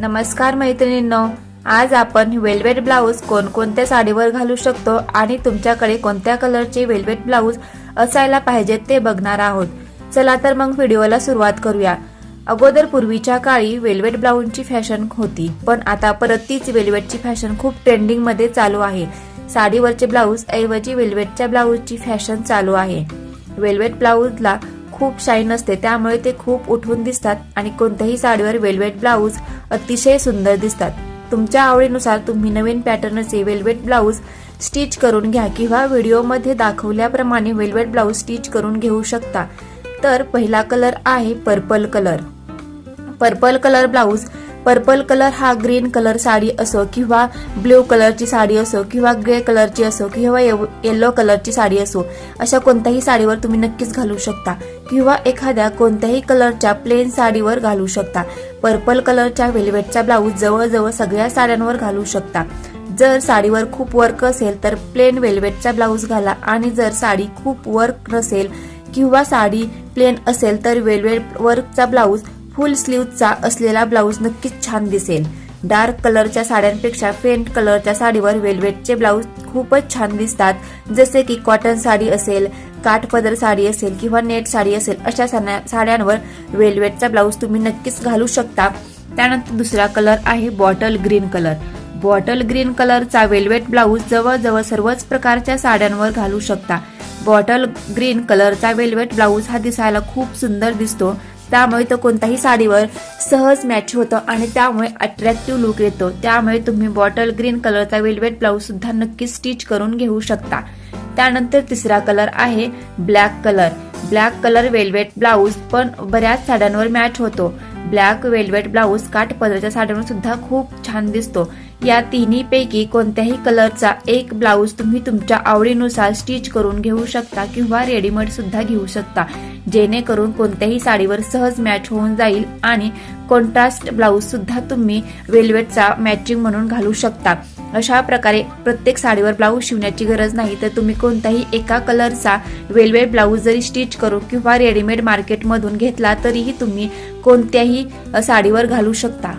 नमस्कार मैत्रिणींनो आज आपण वेल्वेट ब्लाऊज कोणकोणत्या साडीवर घालू शकतो आणि तुमच्याकडे कोणत्या कलरचे वेल्वेट ब्लाऊज असायला पाहिजेत ते बघणार आहोत. चला तर मग व्हिडिओला सुरुवात करूया. अगोदर पूर्वीच्या काळी वेल्वेट ब्लाऊजची फॅशन होती पण आता परत तीच वेल्वेटची फॅशन खूप ट्रेंडिंगमध्ये चालू आहे. साडीवरचे ब्लाऊज ऐवजी वेल्वेटच्या ब्लाऊजची फॅशन चालू आहे. वेल्वेट ब्लाऊजला खूप शाईन असते. त्यामुळे ते खूप उठून दिसतात आणि कोणत्याही साडीवर वेल्वेट ब्लाऊज अतिशय सुंदर दिसतात. तुमच्या आवडीनुसार तुम्ही नवीन पॅटर्नचे वेल्वेट ब्लाऊज स्टिच करून घ्या किंवा व्हिडिओमध्ये दाखवल्याप्रमाणे वेल्वेट ब्लाऊज स्टिच करून घेऊ शकता. तर पहिला कलर आहे purple colour. Purple colour blouse purple colour हा ग्रीन कलर साडी असो किंवा ब्ल्यू कलरची साडी असो किंवा ग्रे कलरची असो किंवा येलो कलरची साडी असो अशा कोणत्याही साडीवर तुम्ही नक्कीच घालू शकता. किंवा एखाद्या कोणत्याही कलरच्या प्लेन साडीवर घालू शकता. पर्पल कलरच्या वेल्वेटचा ब्लाऊज जवळजवळ सगळ्या साड्यांवर घालू शकता. जर साडीवर खूप वर्क असेल तर प्लेन वेल्वेटचा ब्लाऊज घाला आणि जर साडी खूप वर्क नसेल किंवा साडी प्लेन असेल तर वेल्वेट वर्कचा ब्लाऊज फुल स्लीवचा असलेला ब्लाऊज नक्कीच छान दिसेल. डार्क कलरच्या साड्यांपेक्षा फेंट कलरच्या साडीवर वेल्वेटचे ब्लाऊज खूपच छान दिसतात. जसे की कॉटन साडी असेल काठपदर साडी असेल किंवा नेट साडी असेल अशा साड्यांवर वेल्वेटचा ब्लाऊज तुम्ही नक्कीच घालू शकता. त्यानंतर दुसरा कलर आहे bottle green colour. Bottle green कलरचा वेल्वेट ब्लाऊज जवळजवळ सर्वच प्रकारच्या साड्यांवर घालू शकता. बॉटल ग्रीन कलरचा वेल्वेट ब्लाऊज हा दिसायला खूप सुंदर दिसतो. त्यामुळे तो कोणत्याही साडीवर सहज मॅच होतो आणि त्यामुळे अट्रॅक्टिव्ह लुक येतो. त्यामुळे तुम्ही बॉटल ग्रीन कलरचा वेल्वेट ब्लाऊज सुद्धा नक्की स्टिच करून घेऊ शकता. त्यानंतर तिसरा कलर आहे black colour black colour velvet blouse पण बऱ्याच साड्यांवर मॅच होतो. ब्लॅक वेल्वेट ब्लाऊज काठपदराच्या साड्यांवर सुद्धा खूप छान दिसतो. या तिन्ही पैकी कोणत्याही कलरचा एक ब्लाऊज तुम्ही तुमच्या आवडीनुसार स्टिच करून घेऊ शकता किंवा रेडीमेड सुद्धा घेऊ शकता. जेणेकरून कोणत्याही साडीवर सहज मॅच होऊन जाईल आणि कॉन्ट्रास्ट ब्लाऊज सुद्धा तुम्ही वेल्वेटचा मॅचिंग म्हणून घालू शकता. अशा प्रकारे प्रत्येक साडीवर ब्लाऊज शिवण्याची गरज नाही तर तुम्ही कोणत्याही एका कलरचा वेल्वेट ब्लाऊज जरी स्टिच करू किंवा रेडीमेड मार्केटमधून घेतला तरीही तुम्ही कोणत्याही साडीवर घालू शकता.